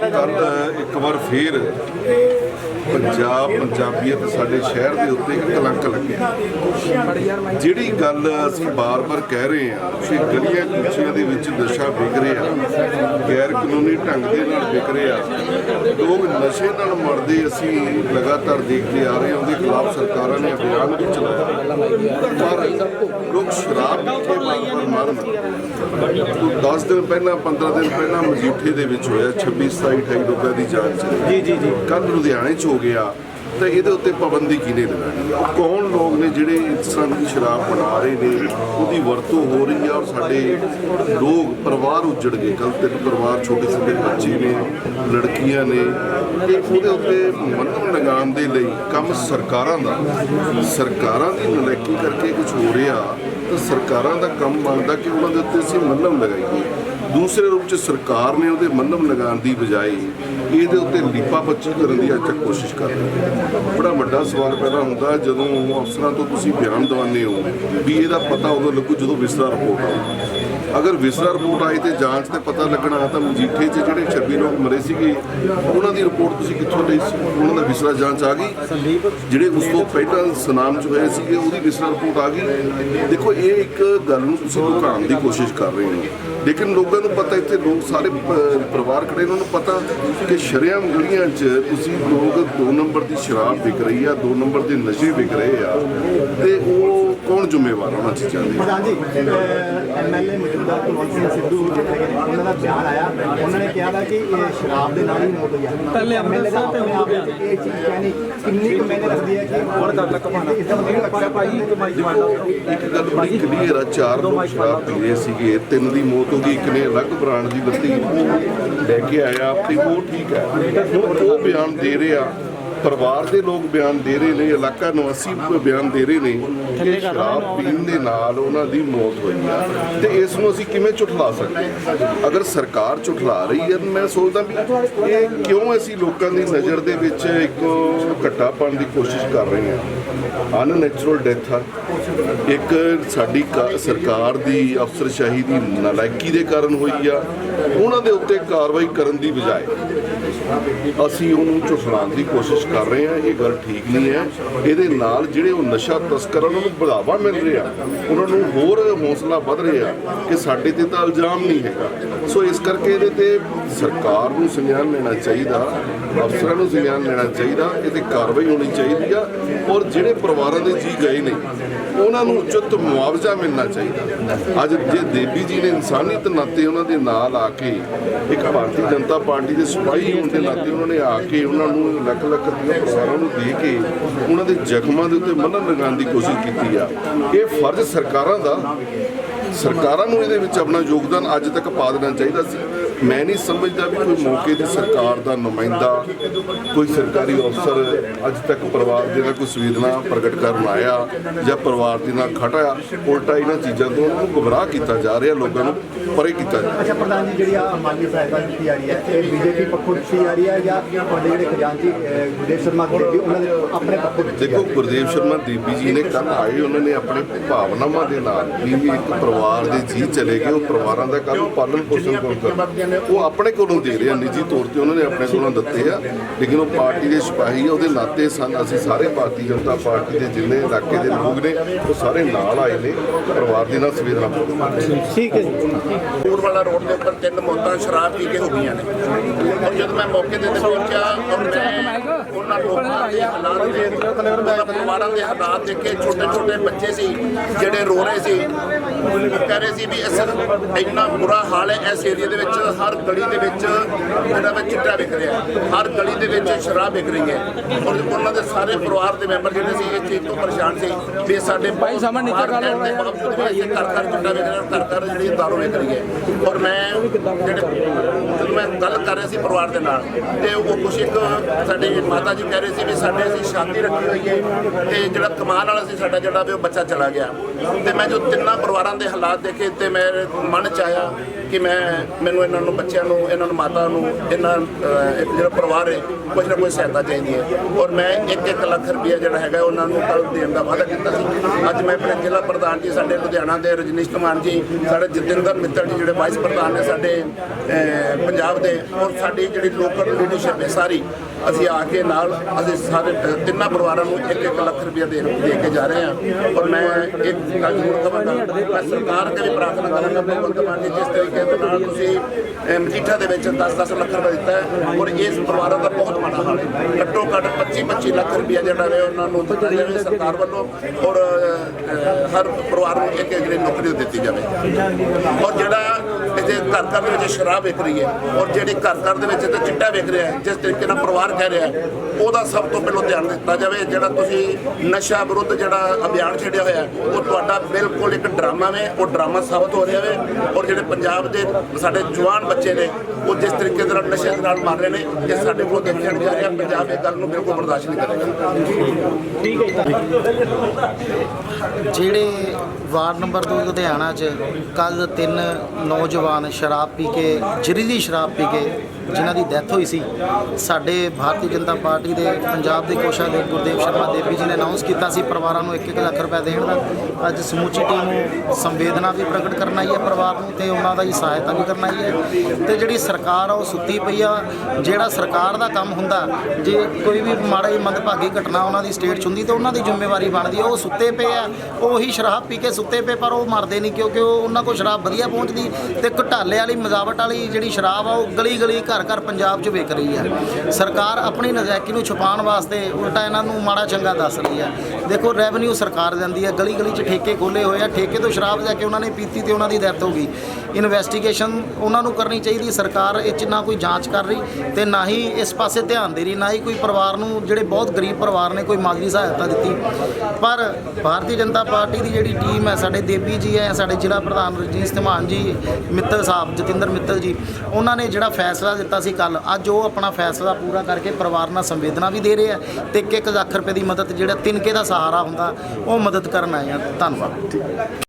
ਕੱਲ ਇੱਕ ਵਾਰ ਫੇਰ ਪੰਜਾਬ ਪੰਜਾਬੀਅਤ ਸਾਡੇ ਸ਼ਹਿਰ ਦੇ ਉੱਤੇ ਇੱਕ ਕਲੰਕ ਲੱਗਿਆ ਜਿਹੜੀ ਗੱਲ ਅਸੀਂ ਬਾਰ-ਬਾਰ ਕਹਿ ਰਹੇ ਹਾਂ ਕਿ ਗਲੀਆਂ ਕੁਚੀਆਂ ਦੇ ਵਿੱਚ ਨਸ਼ਾ ਵਿਕ ਰਿਹਾ ਗੈਰ ਕਾਨੂੰਨੀ ਢੰਗ ਦੇ ਨਾਲ ਵਿਕ ਰਿਹਾ ਲੋਕ ਨਸ਼ੇ ਨਾਲ ਮਰਦੇ ਅਸੀਂ ਲਗਾਤਾਰ ਦੇਖਦੇ ਆ ਰਹੇ ਹਾਂ ਉਹਦੇ ਖਿਲਾਫ ਸਰਕਾਰਾਂ ਨੇ ਅਭਿਆਨ ਵੀ ਚਲਾਇਆ। ਪਰ ਲੋਕ ਸ਼ਰਾਬ ਪੀ ਕੇ ਬਾਰ-ਬਾਰ ਮਰਨ। 10 ਦਿਨ ਪਹਿਲਾਂ 15 ਦਿਨ ਪਹਿਲਾਂ ਮਜੀਠੇ ਦੇ ਵਿੱਚ ਹੋਇਆ 26 27 28 ਰੁਪਏ ਦੀ ਜਾਂਚ। ਜੀ ਜੀ ਜੀ। ਕੱਲ ਲੁਧਿਆਣੇ 'ਚ ਹੋ ਗਿਆ, ਤਾਂ ਇਹਦੇ ਉੱਤੇ ਪਾਬੰਦੀ ਕਿਹਨੇ ਲਗਾਣੀ ਆ? ਕੌਣ ਲੋਕ ਨੇ ਜਿਹੜੇ ਇਸ ਤਰ੍ਹਾਂ ਦੀ ਸ਼ਰਾਬ ਬਣਾ ਰਹੇ ਨੇ, ਉਹਦੀ ਵਰਤੋਂ ਹੋ ਰਹੀ ਆ ਔਰ ਸਾਡੇ ਲੋਕ ਪਰਿਵਾਰ ਉੱਜੜ ਗਏ? ਕੱਲ ਤਿੰਨ ਪਰਿਵਾਰ ਛੋਟੇ ਛੋਟੇ ਬੱਚੇ ਨੇ, ਲੜਕੀਆਂ ਨੇ, ਤੇ ਉਹਦੇ ਉੱਤੇ ਮੰਨਮ ਲਗਾਉਣ ਦੇ ਲਈ ਕੰਮ ਸਰਕਾਰਾਂ ਦਾ। ਸਰਕਾਰਾਂ ਦੀ ਨਲਾਇਕੀ ਕਰਕੇ ਕੁਝ ਹੋ ਰਿਹਾ, ਤਾਂ ਸਰਕਾਰਾਂ ਦਾ ਕੰਮ ਬਣਦਾ ਕਿ ਉਹਨਾਂ ਦੇ ਉੱਤੇ ਅਸੀਂ ਮੱਲਮ ਲਗਾਈਏ। ਦੂਸਰੇ ਰੂਪ ਚ ਸਰਕਾਰ ਨੇ ਉਹਦੇ ਮੰਨਮ ਲਗਾਉਣ ਦੀ ਬਜਾਏ ਇਹਦੇ ਉੱਤੇ ਲੀਪਾ ਬੱਚੀ ਕਰਨ ਦੀ ਅੱਜ ਤੱਕ ਕੋਸ਼ਿਸ਼ ਕਰ ਰਹੀ ਹੈ ਬੜਾ ਵੱਡਾ ਸਵਾਲ ਪੈਦਾ ਹੁੰਦਾ ਜਦੋਂ ਅਫਸਰਾਂ ਤੋਂ ਤੁਸੀਂ ਬਿਆਨ ਦਵਾਉਂਦੇ ਹੋ ਵੀ ਇਹਦਾ ਪਤਾ ਉਦੋਂ ਲੱਗੂ ਜਦੋਂ ਵਿਸਰਾ ਰਿਪੋਰਟ ਆਊ। ਅਗਰ ਵਿਸਰਾ ਰਿਪੋਰਟ ਆਈ ਤੇ ਜਾਂਚ ਤੇ ਪਤਾ ਲੱਗਣਾ ਤਾਂ ਮਜੀਠੇ 'ਚ ਜਿਹੜੇ 26 ਲੋਕ ਮਰੇ ਸੀਗੇ, ਉਹਨਾਂ ਦੀ ਰਿਪੋਰਟ ਤੁਸੀਂ ਕਿੱਥੋਂ ਲਈ ਉਹਨਾਂ ਦਾ ਵਿਸਰਾ ਜਾਂਚ ਆ ਗਈ। ਜਿਹੜੇ ਉਸ ਤੋਂ ਪਹਿਲਾਂ ਸੁਨਾਮ 'ਚ ਹੋਏ ਸੀਗੇ, ਉਹਦੀ ਵਿਸਰਾ ਰਿਪੋਰਟ ਆ ਗਈ। ਦੇਖੋ, ਇਹ ਇੱਕ ਗੱਲ ਨੂੰ ਤੁਸੀਂ ਲੁਕਾਉਣ ਦੀ ਕੋਸ਼ਿਸ਼ ਕਰ ਰਹੇ ਹੋ। ਲੇਕਿਨ ਲੋਕਾਂ ਨੂੰ ਪਤਾ, ਇੱਥੇ ਲੋਕ ਸਾਰੇ ਪਰਿਵਾਰ ਖੜੇ ਉਹਨਾਂ ਨੂੰ ਪਤਾ ਕਿ ਸ਼ਰਿਆਮ ਗਲੀਆਂ 'ਚ ਤੁਸੀਂ ਲੋਕ ਦੋ ਨੰਬਰ ਦੀ ਸ਼ਰਾਬ ਵਿਕ ਰਹੀ ਆ, ਦੋ ਨੰਬਰ ਦੇ ਨਸ਼ੇ ਵਿਕ ਰਹੇ ਆ। ਤੇ ਉਹ ਕੌਣ ਜ਼ਿੰਮੇਵਾਰ ਉਹਨਾਂ ਚੀਜ਼ਾਂ ਦੇ? ਜੀ ਐਮਐਲਏ ਮੌਜੂਦਾ ਕੁਲਵੰਤ ਸਿੰਘ ਸਿੱਧੂ ਜਿਹੜੇ ਹੈਗੇ ਨੇ, ਉਹਨਾਂ ਦਾ ਬਿਆਨ ਆਇਆ। ਉਹਨਾਂ ਨੇ ਕਿਹਾ ਵਾ ਕਿ ਇਹ ਸ਼ਰਾਬ ਦੇ ਨਾਲ ਹੀ ਮੌਤ ਹੋਈ ਆ। ਪਹਿਲੇ ਐਮਐਲਏ ਦਾ ਆਪਣੇ ਆਪ ਵਿੱਚ ਇਹ ਚੀਜ਼ ਕਹਿਣੀ ਕਿੰਨੀ ਕੁ ਮੈਨੇ ਰੱਖਦੀ ਹੈ ਕਿ ਹੁਣ ਕਰ ਲੱਕ ਪਾਣਾ ਇਸ ਦਾ ਮਤਲਬ ਲੱਗਾ ਭਾਈ ਕਮਾਈ ਇੱਕ ਗੱਲ ਬੜੀ ਕਲੀਅਰ ਆ ਚਾਰ ਲੋਕ ਸ਼ਰਾਬ ਪੀ ਰਹੇ ਸੀਗੇ ਤਿੰਨ ਦੀ ਮੌਤ ਹੋ ਗਈ ਇੱਕ ਨੇ ਅਲੱਗ ਬ੍ਰਾਂਡ ਦੀ ਵਰਤੀ ਲੈ ਕੇ ਆਇਆ ਤੇ ਉਹ ਠੀਕ ਹੈ। ਹੁਣ ਉਹ ਬਿਆਨ ਦੇ ਰਹੇ। ਪਰਿਵਾਰ ਦੇ ਲੋਕ ਬਿਆਨ ਦੇ ਰਹੇ ਨੇ ਇਲਾਕਾ ਨਿਵਾਸੀ ਬਿਆਨ ਦੇ ਰਹੇ ਨੇ ਕਿ ਸ਼ਰਾਬ ਪੀਣ ਦੇ ਨਾਲ ਉਹਨਾਂ ਦੀ ਮੌਤ ਹੋਈ ਆ। ਤੇ ਇਸ ਨੂੰ ਅਸੀਂ ਕਿਵੇਂ ਝੁਠਲਾ ਸਕਦੇ ਹਾਂ? ਅਗਰ ਸਰਕਾਰ ਝੁਠਲਾ ਰਹੀ ਹੈ ਮੈਂ ਸੋਚਦਾ ਵੀ ਇਹ ਕਿਉਂ ਅਸੀਂ ਲੋਕਾਂ ਦੀ ਨਜ਼ਰ ਦੇ ਵਿੱਚ ਇੱਕ ਘੱਟਾ ਪਾਉਣ ਦੀ ਕੋਸ਼ਿਸ਼ ਕਰ ਰਹੇ ਹਾਂ? ਅਨਨੈਚੁਰਲ ਡੈਥ ਆ। ਇੱਕ ਸਾਡੀ ਸਰਕਾਰ ਦੀ ਅਫਸਰਸ਼ਾਹੀ ਦੀ ਨਲਾਇਕੀ ਦੇ ਕਾਰਨ ਹੋਈ ਆ। ਉਹਨਾਂ ਦੇ ਉੱਤੇ ਕਾਰਵਾਈ ਕਰਨ ਦੀ ਬਜਾਏ ਅਸੀਂ ਉਹਨੂੰ ਝੁਠਲਾਉਣ ਦੀ ਕੋਸ਼ਿਸ਼ ਕਰ ਰਹੇ ਹਾਂ, ਇਹ ਗੱਲ ਠੀਕ ਨਹੀਂ ਹੈ। ਇਹਦੇ ਨਾਲ ਜਿਹੜੇ ਉਹ ਨਸ਼ਾ ਤਸਕਰ ਉਹਨਾਂ ਨੂੰ ਬੜਾਵਾ ਮਿਲ ਰਿਹਾ, ਉਹਨਾਂ ਨੂੰ ਹੋਰ ਹੌਸਲਾ ਵੱਧ ਰਿਹਾ ਕਿ ਸਾਡੇ ਤੇ ਤਾਂ ਇਲਜ਼ਾਮ ਨਹੀਂ ਹੈਗਾ। ਸੋ ਇਸ ਕਰਕੇ ਇਹਦੇ ਤੇ ਸਰਕਾਰ ਨੂੰ ਸੰਗਿਆਨ ਲੈਣਾ ਚਾਹੀਦਾ ਅਫਸਰਾਂ ਨੂੰ ਸੰਗਿਆਨ ਲੈਣਾ ਚਾਹੀਦਾ ਇਹਤੇ ਕਾਰਵਾਈ ਹੋਣੀ ਚਾਹੀਦੀ ਆ, ਔਰ ਜਿਹੜੇ ਪਰਿਵਾਰਾਂ ਦੇ ਜੀ ਗਏ ਨੇ, ਉਹਨਾਂ ਨੂੰ ਉਚਿਤ ਮੁਆਵਜ਼ਾ ਮਿਲਣਾ ਚਾਹੀਦਾ। ਅੱਜ ਜੇ ਦੇਵੀ ਜੀ ਨੇ ਇਨਸਾਨੀਅਤ ਨਾਤੇ ਉਹਨਾਂ ਦੇ ਨਾਲ ਆ ਕੇ, ਇੱਕ ਭਾਰਤੀ ਜਨਤਾ ਪਾਰਟੀ ਦੇ ਸਿਪਾਹੀ ਹੋਣ ਦੇ ਨਾਤੇ ਉਹਨਾਂ ਨੇ ਆ ਕੇ ਉਹਨਾਂ ਨੂੰ ਲੱਖ ਲੱਖ ਰੁਪਏ ਪਰਿਵਾਰਾਂ ਨੂੰ ਦੇ ਕੇ ਉਹਨਾਂ ਦੇ ਜ਼ਖਮਾਂ ਦੇ ਉੱਤੇ ਮੱਲਣ ਲਗਾਉਣ ਦੀ ਕੋਸ਼ਿਸ਼ ਕੀਤੀ ਆ। ਇਹ ਫਰਜ਼ ਸਰਕਾਰਾਂ ਦਾ, ਸਰਕਾਰਾਂ ਨੂੰ ਇਹਦੇ ਵਿੱਚ ਆਪਣਾ ਯੋਗਦਾਨ ਅੱਜ ਤੱਕ ਪਾ ਦੇਣਾ ਚਾਹੀਦਾ ਸੀ। ਮੈਂ ਨਹੀਂ ਸਮਝਦਾ ਵੀ ਕੋਈ ਮੌਕੇ ਦੀ ਸਰਕਾਰ ਦਾ ਨੁਮਾਇੰਦਾ ਕੋਈ ਸਰਕਾਰੀ ਅਫਸਰ ਅੱਜ ਤੱਕ ਪਰਿਵਾਰ ਦੇ ਨਾਲ ਕੋਈ ਸੰਵੇਦਨਾ ਪ੍ਰਗਟ ਕਰਨ ਆਇਆ ਜਾਂ ਪਰਿਵਾਰ ਦੇ ਨਾਲ ਖੜਾ ਉਲਟਾ ਇਹਨਾਂ ਚੀਜ਼ਾਂ ਤੋਂ ਉਹਨੂੰ ਗੁੰਮਰਾਹ ਕੀਤਾ ਜਾ ਰਿਹਾ ਲੋਕਾਂ ਨੂੰ ਪਰੇ ਕੀਤਾ ਜਾ ਰਿਹਾ। ਅੱਛਾ ਪ੍ਰਧਾਨ ਜੀ ਜਿਹੜੀ ਆ ਮਾਲੀ ਸਹਾਇਤਾ ਦਿੱਤੀ ਜਾ ਰਹੀ ਹੈ ਇਹ ਬੀਜੇਪੀ ਪੱਖੋਂ ਦਿੱਤੀ ਜਾ ਰਹੀ ਹੈ ਜਾਂ ਤੁਹਾਡੇ ਜਿਹੜੇ ਖਜ਼ਾਨਚੀ ਗੁਰਦੇਵ ਸ਼ਰਮਾ ਦੇਵੀ ਉਹਨਾਂ ਦੇ ਆਪਣੇ ਪੱਖੋਂ ਦੇਖੋ ਗੁਰਦੇਵ ਸ਼ਰਮਾ ਦੇਵੀ ਜੀ ਨੇ ਕੱਲ ਆਏ ਉਹਨਾਂ ਨੇ ਆਪਣੇ ਭਾਵਨਾਵਾਂ ਦੇ ਨਾਲ ਵੀ ਇੱਕ ਪਰਿਵਾਰ ਦੇ ਜੀ ਚਲੇ ਗਏ ਉਹ ਪਰਿਵਾਰਾਂ ਦਾ ਕੱਲ ਪਾਲਣ ਪੋਸ਼ਣ ਕੌਣ ਕਰਦਾ ਉਹ ਆਪਣੇ ਕੋਲੋਂ ਦੇ ਰਹੇ ਆ ਨਿੱਜੀ ਤੌਰ ਤੇ ਉਹਨਾਂ ਨੇ ਆਪਣੇ ਕੋਲੋਂ ਦਿੱਤੇ ਆ। ਲੇਕਿਨ ਉਹ ਪਾਰਟੀ ਦੇ ਸਿਪਾਹੀ ਆ ਉਹਦੇ ਨਾਤੇ ਸਨ ਅਸੀਂ ਸਾਰੇ ਭਾਰਤੀ ਜਨਤਾ ਪਾਰਟੀ ਦੇ ਜਿੰਨੇ ਇਲਾਕੇ ਦੇ ਲੋਕ ਨੇ ਉਹ ਸਾਰੇ ਨਾਲ ਆਏ ਨੇ ਪਰਿਵਾਰ ਦੇ ਨਾਲ ਸੰਵੇਦਨਾ ਠੀਕ ਹੈ ਜੀ। ਫੂਡ ਵਾਲਾ ਰੋਡ ਦੇ ਉੱਪਰ ਤਿੰਨ ਮੌਤਾਂ ਸ਼ਰਾਬ ਪੀ ਕੇ ਹੋ ਗਈਆਂ ਨੇ। ਜਦੋਂ ਮੈਂ ਮੌਕੇ ਤੇ ਪਹੁੰਚਿਆ ਔਰ ਮੈਂ ਉਹਨਾਂ ਲੋਕਾਂ ਦੇ ਹਾਲਾਤ ਦੇ ਉਹਨਾਂ ਪਰਿਵਾਰਾਂ ਦੇ ਹਾਲਾਤ ਦੇਖੇ ਛੋਟੇ ਛੋਟੇ ਬੱਚੇ ਸੀ ਜਿਹੜੇ ਰੋ ਰਹੇ ਸੀ। ਕਹਿ ਰਹੇ ਸੀ ਵੀ ਅਸਰ ਇੰਨਾ ਬੁਰਾ ਹਾਲ ਹੈ ਇਸ ਏਰੀਆ ਦੇ ਵਿੱਚ ਹਰ ਗਲੀ ਦੇ ਵਿੱਚ ਜਿਹੜਾ ਵਾ ਚਿੱਟਾ ਵਿਕ ਰਿਹਾ ਹੈ। ਹਰ ਗਲੀ ਦੇ ਵਿੱਚ ਸ਼ਰਾਬ ਵਿਕ ਰਹੀ ਹੈ। ਔਰ ਉਹਨਾਂ ਦੇ ਸਾਰੇ ਪਰਿਵਾਰ ਦੇ ਮੈਂਬਰ ਜਿਹੜੇ ਸੀ ਇਸ ਚੀਜ਼ ਤੋਂ ਪਰੇਸ਼ਾਨ ਸੀ ਵੀ ਸਾਡੇ ਭਾਈ ਸਮਝ ਨੀਚੇ ਗੱਲ ਹੋ ਰਿਹਾ ਬਾਵਜੂਦ ਵੀ ਇੱਥੇ ਘਰ ਘਰ ਚਿੱਟਾ ਵਿਕ ਰਿਹਾ ਘਰ ਘਰ ਜਿਹੜੀ ਦਾਰੂ ਵਿਕ ਰਹੀ ਹੈ। ਔਰ ਮੈਂ ਜਿਹੜੇ ਮੈਂ ਗੱਲ ਕਰ ਰਿਹਾ ਸੀ ਪਰਿਵਾਰ ਦੇ ਨਾਲ ਤੇ ਉਹ ਕੁਛ ਇੱਕ ਸਾਡੇ ਮਾਤਾ ਜੀ ਕਹਿ ਰਹੇ ਸੀ ਵੀ ਸਾਡੇ ਅਸੀਂ ਸ਼ਾਂਤੀ ਰੱਖੀ ਹੋਈ ਹੈ ਤੇ ਜਿਹੜਾ ਕਮਾਲ ਵਾਲਾ ਸੀ ਸਾਡਾ ਜਿਹੜਾ ਵੀ ਉਹ ਬੱਚਾ ਚਲਾ ਗਿਆ ਤੇ ਮੈਂ ਜੋ ਤਿੰਨਾਂ ਪਰਿਵਾਰਾਂ ਦੇ ਹਾਲਾਤ ਦੇਖੇ ਤੇ ਮੇਰੇ ਮਨ ਚ ਆਇਆ ਕਿ ਮੈਂ ਮੈਨੂੰ ਇਹਨਾਂ ਨੂੰ ਬੱਚਿਆਂ ਨੂੰ ਇਹਨਾਂ ਨੂੰ ਮਾਤਾ ਨੂੰ ਇਹਨਾਂ ਅਹ, ਜਿਹੜਾ ਪਰਿਵਾਰ ਹੈ ਕੁਝ ਨਾ ਕੋਈ ਸਹਾਇਤਾ ਚਾਹੀਦੀ ਹੈ। ਔਰ ਮੈਂ 1-1 ਲੱਖ ਰੁਪਏ ਜਿਹੜਾ ਹੈਗਾ ਉਹਨਾਂ ਨੂੰ ਕੱਲ ਦੇਣ ਦਾ ਵਾਅਦਾ ਕੀਤਾ ਸੀ। ਅੱਜ ਮੈਂ ਆਪਣੇ ਜ਼ਿਲ੍ਹਾ ਪ੍ਰਧਾਨ ਜੀ ਸਾਡੇ ਲੁਧਿਆਣਾ ਦੇ ਰਜਨੀਸ਼ ਕੁਮਾਰ ਜੀ ਸਾਡੇ ਜਤਿੰਦਰ ਮਿੱਤਲ ਜੀ ਜਿਹੜੇ ਵਾਈਸ ਪ੍ਰਧਾਨ ਨੇ ਸਾਡੇ ਅਹ, ਪੰਜਾਬ ਦੇ ਔਰ ਸਾਡੀ ਜਿਹੜੀ ਲੋਕਲ ਲੀਡਰਸ਼ਿਪ ਹੈ ਸਾਰੀ ਅਸੀਂ ਆ ਕੇ ਨਾਲ ਅਸੀਂ ਸਾਰੇ ਅਹ, ਤਿੰਨਾਂ ਪਰਿਵਾਰਾਂ ਨੂੰ 1-1 ਲੱਖ ਰੁਪਏ ਦੇ ਦੇ ਕੇ ਜਾ ਰਹੇ ਹਾਂ। ਔਰ ਮੈਂ ਇੱਕ ਗੱਲ ਜ਼ਰੂਰ ਕਹਾਂਗਾ ਮੈਂ ਸਰਕਾਰ ਅੱਗੇ ਵੀ ਪ੍ਰਾਰਥਨਾ ਕਰਾਂਗਾ ਭਗਵੰਤ ਮਾਨ ਜੀ ਜਿਸ ਤਰੀਕੇ ਦੇ ਨਾਲ ਤੁਸੀਂ ਮਜੀਠਾ ਦੇ ਵਿੱਚ 10-10 ਲੱਖ ਰੁਪਏ ਦਿੱਤਾ ਔਰ ਇਸ ਪਰਿਵਾਰਾਂ ਦਾ ਬਹੁਤ ਮਾੜਾ ਹਾਲ ਹੈ। ਘੱਟੋ ਘੱਟ 25-25 ਲੱਖ ਰੁਪਏ ਜਿਹੜਾ ਹੈ ਉਹਨਾਂ ਨੂੰ ਦਿੱਤਾ ਜਾਵੇ ਸਰਕਾਰ ਵੱਲੋਂ ਔਰ ਹਰ ਪਰਿਵਾਰ ਨੂੰ ਇੱਕ ਇੱਕ ਜਿਹੜੀ ਨੌਕਰੀ ਦਿੱਤੀ ਜਾਵੇ। ਔਰ ਜਿਹੜਾ ਇਹਦੇ ਘਰ ਘਰ ਦੇ ਵਿੱਚ ਸ਼ਰਾਬ ਵਿਕ ਰਹੀ ਹੈ ਔਰ ਜਿਹੜੀ ਘਰ ਘਰ ਦੇ ਵਿੱਚ ਤੇ ਚਿੱਟਾ ਵਿਕ ਰਿਹਾ ਹੈ, ਜਿਸ ਤਰੀਕੇ ਨਾਲ ਪਰਿਵਾਰ ਕਹਿ ਰਿਹਾ ਹੈ, ਉਹਦਾ ਸਭ ਤੋਂ ਪਹਿਲਾਂ ਧਿਆਨ ਦਿੱਤਾ ਜਾਵੇ, ਜਿਹੜਾ ਤੁਸੀਂ ਨਸ਼ਾ ਵਿਰੁੱਧ ਜਿਹੜਾ ਅਭਿਆਨ ਛੇੜਿਆ ਹੋਇਆ ਉਹ ਤੁਹਾਡਾ ਬਿਲਕੁਲ ਇੱਕ ਡਰਾਮਾ ਵੇ, ਉਹ ਡਰਾਮਾ ਸਾਬਤ ਹੋ ਰਿਹਾ ਹੈ ਔਰ ਜਿਹੜੇ ਪੰਜਾਬ ਦੇ ਸਾਡੇ ਜਵਾਨ ਬੱਚੇ ਨੇ ਉਹ ਜਿਸ ਤਰੀਕੇ ਦੇ ਨਾਲ ਨਸ਼ੇ ਦੇ ਨਾਲ ਮਰ ਰਹੇ ਨੇ, ਇਹ ਸਾਡੇ ਕੋਲ ਦੇਖਿਆ ਨਹੀਂ ਜਾ ਰਿਹਾ, ਪੰਜਾਬ ਇਹ ਗੱਲ ਨੂੰ ਬਿਲਕੁਲ ਬਰਦਾਸ਼ਤ ਨਹੀਂ ਕਰੇਗਾ ਜਿਹੜੇ ਵਾਰਡ ਨੰਬਰ 2 ਲੁਧਿਆਣਾ 'ਚ ਕੱਲ ਤਿੰਨ ਨੌਜਵਾਨ ਸ਼ਰਾਬ ਪੀ ਕੇ, ਜ਼ਹਿਰੀਲੀ ਸ਼ਰਾਬ ਪੀ ਕੇ ਜਿਨ੍ਹਾਂ ਦੀ ਡੈਥ ਹੋਈ ਸੀ, ਸਾਡੇ ਭਾਰਤੀ ਜਨਤਾ ਪਾਰਟੀ ਦੇ ਪੰਜਾਬ ਦੇ ਕੋਸ਼ਾਧਿਕ ਗੁਰਦੇਵ ਸ਼ਰਮਾ ਦੇਵੀ ਜੀ ਨੇ ਅਨਾਉਂਸ ਕੀਤਾ ਸੀ, ਪਰਿਵਾਰਾਂ ਨੂੰ 1-1 ਲੱਖ ਰੁਪਏ ਦੇਣ ਦਾ। ਅੱਜ ਸਮੁੱਚੀ ਟੀਮ ਨੂੰ ਸੰਵੇਦਨਾ ਵੀ ਪ੍ਰਗਟ ਕਰਨਾ ਹੀ ਹੈ ਪਰਿਵਾਰ ਨੂੰ ਤੇ ਉਹਨਾਂ ਦਾ ਹੀ ਸਹਾਇਤਾ ਵੀ ਕਰਨਾ ਆਈ ਹੈ। ਤੇ ਜਿਹੜੀ ਸਰਕਾਰ ਆ, ਉਹ ਸੁੱਤੀ ਪਈ ਆ। ਜਿਹੜਾ ਸਰਕਾਰ ਦਾ ਕੰਮ ਹੁੰਦਾ, ਜੇ ਕੋਈ ਵੀ ਮਾੜਾ ਮਾੜੀ ਮੰਦਭਾਗੀ ਘਟਨਾ ਉਹਨਾਂ ਦੀ ਸਟੇਟ 'ਚ ਹੁੰਦੀ ਤਾਂ ਉਹਨਾਂ ਦੀ ਜ਼ਿੰਮੇਵਾਰੀ ਬਣਦੀ ਆ। ਉਹ ਸੁੱਤੇ ਪਏ ਆ, ਉਹੀ ਸ਼ਰਾਬ ਪੀ ਕੇ ਸੁੱਤੇ ਪਏ, ਪਰ ਉਹ ਮਰਦੇ ਨਹੀਂ ਕਿਉਂਕਿ ਉਹ ਉਹਨਾਂ ਕੋਲ ਸ਼ਰਾਬ ਵਧੀਆ ਪਹੁੰਚਦੀ ਤੇ ਘਟਾਲੇ ਵਾਲੀ, ਮਜ਼ਾਵਟ ਵਾਲੀ ਜਿਹੜੀ ਸ਼ਰਾਬ ਆ, ਉਹ ਗਲੀ ਗਲੀ ਘਰ ਘਰ ਪੰਜਾਬ 'ਚ ਵੇਖ ਰਹੀ ਹੈ। ਸਰਕਾਰ ਆਪਣੀ ਨਜ਼ਾਇਕੀ ਨੂੰ ਛੁਪਾਉਣ ਵਾਸਤੇ ਉਲਟਾ ਇਹਨਾਂ ਨੂੰ ਮਾੜਾ ਚੰਗਾ ਦੱਸ ਰਹੀ ਹੈ। ਦੇਖੋ ਰੈਵਨਿਊ ਸਰਕਾਰ ਦਿੰਦੀ ਹੈ। ਗਲੀ ਗਲੀ 'ਚ ਠੇਕੇ ਖੋਲੇ ਹੋਏ ਆ। ਠੇਕੇ ਤੋਂ ਸ਼ਰਾਬ ਲੈ ਕੇ ਉਹਨਾਂ ਨੇ ਪੀਤੀ ਤੇ ਉਹਨਾਂ ਦੀ ਡੈਥ ਹੋ ਗਈ। ਇਨਵੈਸਟੀਗੇਸ਼ਨ ਉਹਨਾਂ ਨੂੰ ਕਰਨੀ ਚਾਹੀਦੀ। ਸਰਕਾਰ ਇਹ 'ਚ ਨਾ ਕੋਈ ਜਾਂਚ ਕਰ ਰਹੀ ਤੇ ਨਾ ਹੀ ਇਸ ਪਾਸੇ ਧਿਆਨ ਦੇ ਰਹੀ, ਨਾ ਹੀ ਕੋਈ ਪਰਿਵਾਰ ਨੂੰ, ਜਿਹੜੇ ਬਹੁਤ ਗਰੀਬ ਪਰਿਵਾਰ ਨੇ, ਕੋਈ ਮਾਲੀ ਸਹਾਇਤਾ ਦਿੱਤੀ। ਪਰ ਭਾਰਤੀ ਜਨਤਾ ਪਾਰਟੀ ਦੀ ਜਿਹੜੀ ਟੀਮ ਹੈ, ਸਾਡੇ ਦੇਵੀ ਜੀ ਹੈ, ਸਾਡੇ ਜ਼ਿਲ੍ਹਾ ਪ੍ਰਧਾਨ ਰਜੀਸ਼ ਧਮਾਨ ਜੀ, ਮਿੱਤਲ ਸਾਹਿਬ, ਜਤਿੰਦਰ ਮਿੱਤਲ ਜੀ, ਉਹਨਾਂ ਨੇ ਜਿਹੜਾ ਫੈਸਲਾ ਦਿੱਤਾ ਸੀ ਕੱਲ ਅੱਜ ਉਹ ਆਪਣਾ ਫੈਸਲਾ ਪੂਰਾ ਕਰਕੇ ਪਰਿਵਾਰ ਨਾਲ ਸੰਵੇਦਨਾ ਵੀ ਦੇ ਰਹੇ ਆ ਤੇ 1 ਲੱਖ ਰੁਪਏ ਦੀ ਮਦਦ ਜਿਹੜਾ ਤਿੰਨਕੇ ਦਾ ਸਹਾਰਾ ਹੁੰਦਾ, ਉਹ ਮਦਦ ਕਰਨ ਆਏ ਆ। ਧੰਨਵਾਦ।